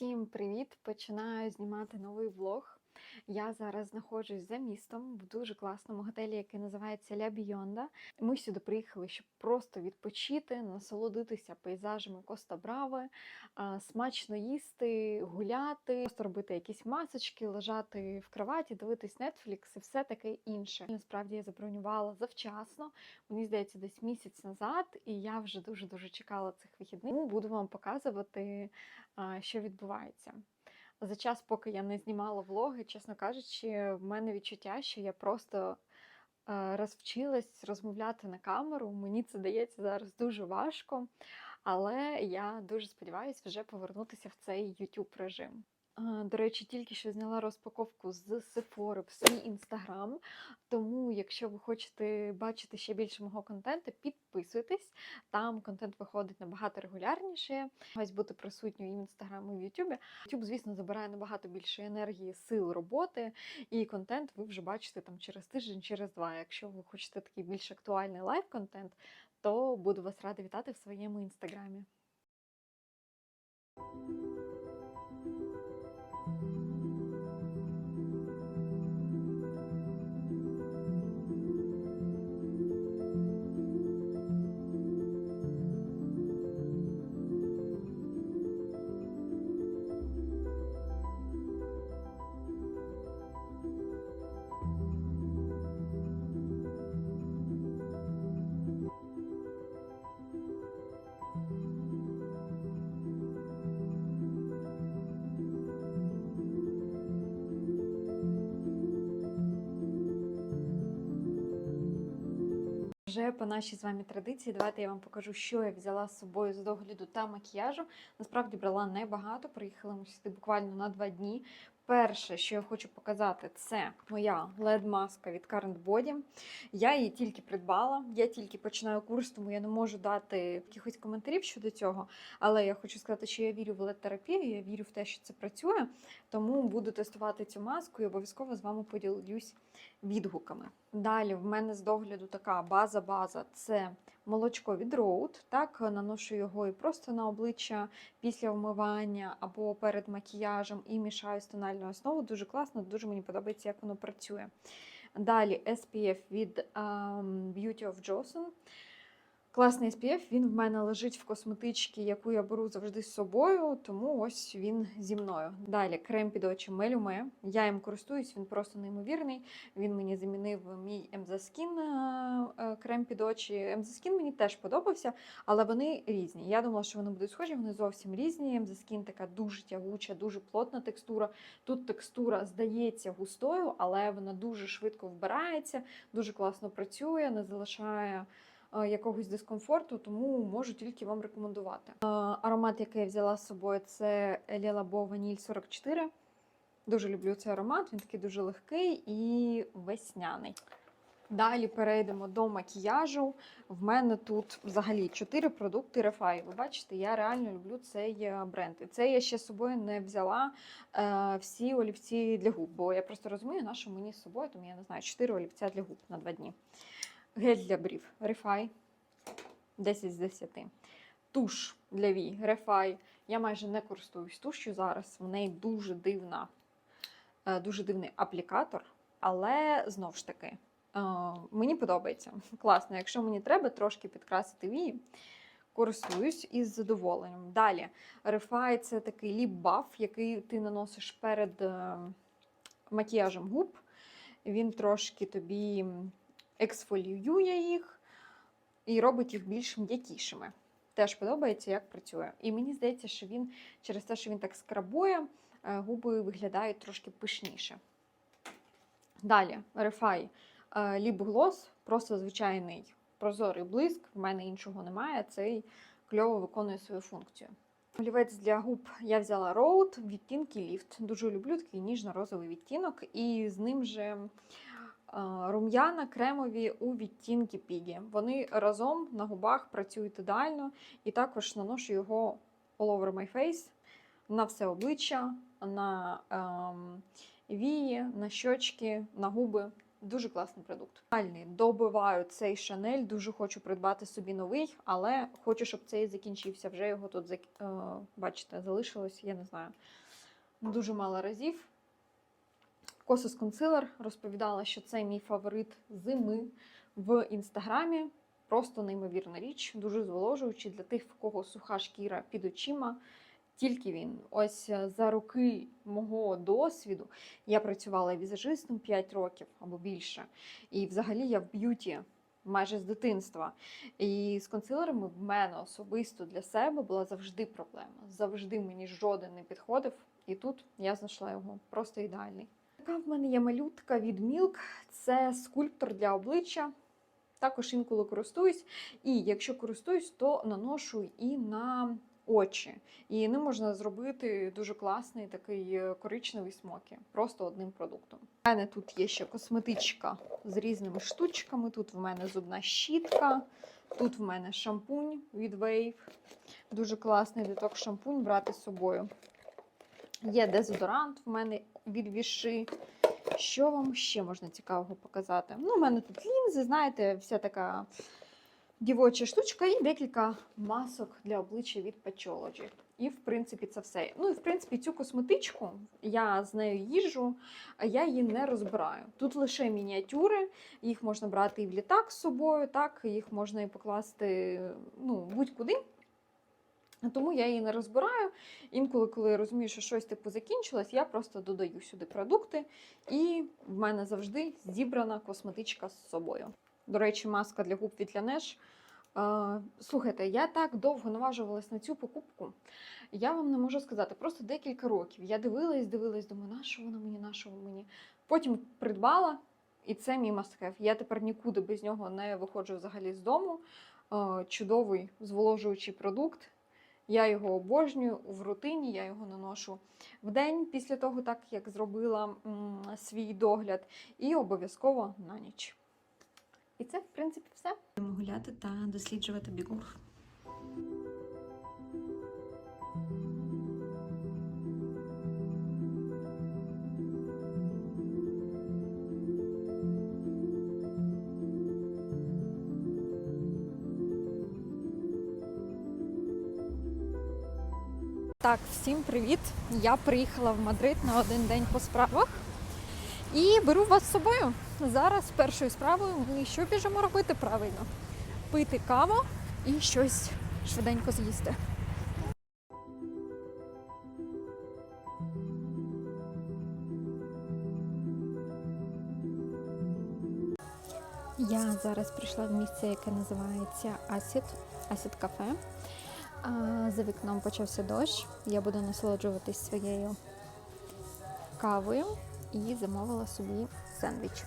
Всім привіт! Починаю знімати новий влог. Я зараз знаходжусь за містом в дуже класному готелі, який називається Ля Бійонда. Ми сюди приїхали, щоб просто відпочити, насолодитися пейзажами Коста Брави, смачно їсти, гуляти, просто робити якісь масочки, лежати в кроваті, дивитись Netflix і все таке інше. Насправді я забронювала завчасно. Мені здається, десь місяць назад, і я вже дуже дуже чекала цих вихідних. Буду вам показувати, що відбувається. За час, поки я не знімала влоги, чесно кажучи, в мене відчуття, що я просто е, розвчилась розмовляти на камеру. Мені це дається зараз дуже важко, але я дуже сподіваюся вже повернутися в цей YouTube режим. До речі, тільки що зняла розпаковку з Sephora в свій інстаграм. Тому, якщо ви хочете бачити ще більше мого контенту, підписуйтесь. Там контент виходить набагато регулярніше. Ось бути присутньою і в інстаграм, і в Ютубі. Ютуб, звісно, забирає набагато більше енергії, сил роботи, і контент ви вже бачите там через тиждень, через два. Якщо ви хочете такий більш актуальний лайв-контент, то буду вас рада вітати в своєму інстаграмі. Вже по нашій з вами традиції, давайте я вам покажу, що я взяла з собою з догляду та макіяжу. Насправді брала небагато, приїхала ми сюди буквально на два дні. Перше, що я хочу показати, це моя LED-маска від Current Body. Я її тільки придбала, я тільки починаю курс, тому я не можу дати якихось коментарів щодо цього. Але я хочу сказати, що я вірю в LED-терапію, я вірю в те, що це працює. Тому буду тестувати цю маску і обов'язково з вами поділюсь відгуками. Далі в мене з догляду така база-база це молочко від Road. Так, наношу його і просто на обличчя після вмивання або перед макіяжем і мішаю з тональною основою. Дуже класно, дуже мені подобається, як воно працює. Далі SPF від um, Beauty of Johnson. Класний SPF, він в мене лежить в косметичці, яку я беру завжди з собою, тому ось він зі мною. Далі крем під очі Мелюме. Я їм користуюсь, він просто неймовірний. Він мені замінив мій Emza Skin е, крем під очі. Skin мені теж подобався, але вони різні. Я думала, що вони будуть схожі, вони зовсім різні. Skin така дуже тягуча, дуже плотна текстура. Тут текстура здається густою, але вона дуже швидко вбирається, дуже класно працює, не залишає е, якогось дискомфорту, тому можу тільки вам рекомендувати. Е, Аромат, який я взяла з собою, це Ліла Бо Ваніль 44. Дуже люблю цей аромат, він такий дуже легкий і весняний. Далі перейдемо до макіяжу. В мене тут взагалі 4 продукти Refy. Ви бачите, я реально люблю цей е, бренд. І це я ще з собою не взяла е, всі олівці для губ, бо я просто розумію, на що мені з собою, тому я не знаю, 4 олівця для губ на 2 дні. Гель для брів Refy 10 з 10. Туш для вій Refy. Я майже не користуюсь тушю зараз. В неї дуже дивна, е, дуже дивний аплікатор, але знову ж таки. е, Мені подобається. Класно. Якщо мені треба трошки підкрасити вії, користуюсь із задоволенням. Далі, Refy – це такий ліп-баф, який ти наносиш перед е, макіяжем губ. Він трошки тобі ексфоліює їх і робить їх більш м'якішими. Теж подобається, як працює. І мені здається, що він через те, що він так скрабує, е, губи виглядають трошки пишніше. Далі, Refy Lip Gloss, просто звичайний прозорий блиск. В мене іншого немає. Цей кльово виконує свою функцію. Олівець для губ я взяла Rode, відтінки Lift. Дуже люблю такий ніжно-розовий відтінок, і з ним же рум'яна кремові у відтінки Пігі. Вони разом на губах працюють ідеально, і також наношу його all over my face на все обличчя, на ем, вії, на щочки, на губи. Дуже класний продукт. Добиваю цей Шанель. Дуже хочу придбати собі новий, але хочу, щоб цей закінчився. Вже його тут е, бачите, залишилось, я не знаю. Дуже мало разів. Косос консилер розповідала, що це мій фаворит зими в інстаграмі. Просто неймовірна річ, дуже зволожуючий для тих, в кого суха шкіра під очима. Тільки він. Ось е, за роки мого досвіду я працювала візажистом 5 років або більше. І взагалі я в б'юті майже з дитинства. І з консилерами в мене особисто для себе була завжди проблема. Завжди мені жоден не підходив. І тут я знайшла його просто ідеальний. Така в мене є малютка від Milk. Це скульптор для обличчя. Також інколи користуюсь. І якщо користуюсь, то наношу і на очі. І ним можна зробити дуже класний такий е, коричневий смокі, просто одним продуктом. У мене тут є ще косметичка з різними штучками. Тут в мене зубна щітка, тут в мене шампунь від Wave. Дуже класний деток шампунь брати з собою. Є дезодорант в мене від Віши. Що вам ще можна цікавого показати? Ну, у мене тут лінзи, знаєте, вся така дівоча штучка і декілька масок для обличчя від Patchology. І, в принципі, це все. Ну і в принципі, цю косметичку я з нею їжджу, а я її не розбираю. Тут лише мініатюри, їх можна брати і в літак з собою, так, їх можна і покласти ну, будь-куди. Тому я її не розбираю. Інколи, коли я розумію, що щось типу закінчилось, я просто додаю сюди продукти, і в мене завжди зібрана косметичка з собою. До речі, маска для губ від Laneige. Слухайте, я так довго наважувалась на цю покупку. Я вам не можу сказати, просто декілька років. Я дивилась, дивилась, думаю, на вона мені, на що мені. Потім придбала, і це мій must-have. Я тепер нікуди без нього не виходжу взагалі з дому. Чудовий зволожуючий продукт. Я його обожнюю в рутині, я його наношу в день після того, так як зробила свій догляд, і обов'язково на ніч. І це, в принципі, все. Будемо гуляти та досліджувати бігур. Так, всім привіт! Я приїхала в Мадрид на один день по справах і беру вас з собою. Зараз першою справою ми що біжимо робити правильно? Пити каву і щось швиденько з'їсти. Я зараз прийшла в місце, яке називається Асід, Асід кафе. За вікном почався дощ. Я буду насолоджуватись своєю кавою і замовила собі сендвіч.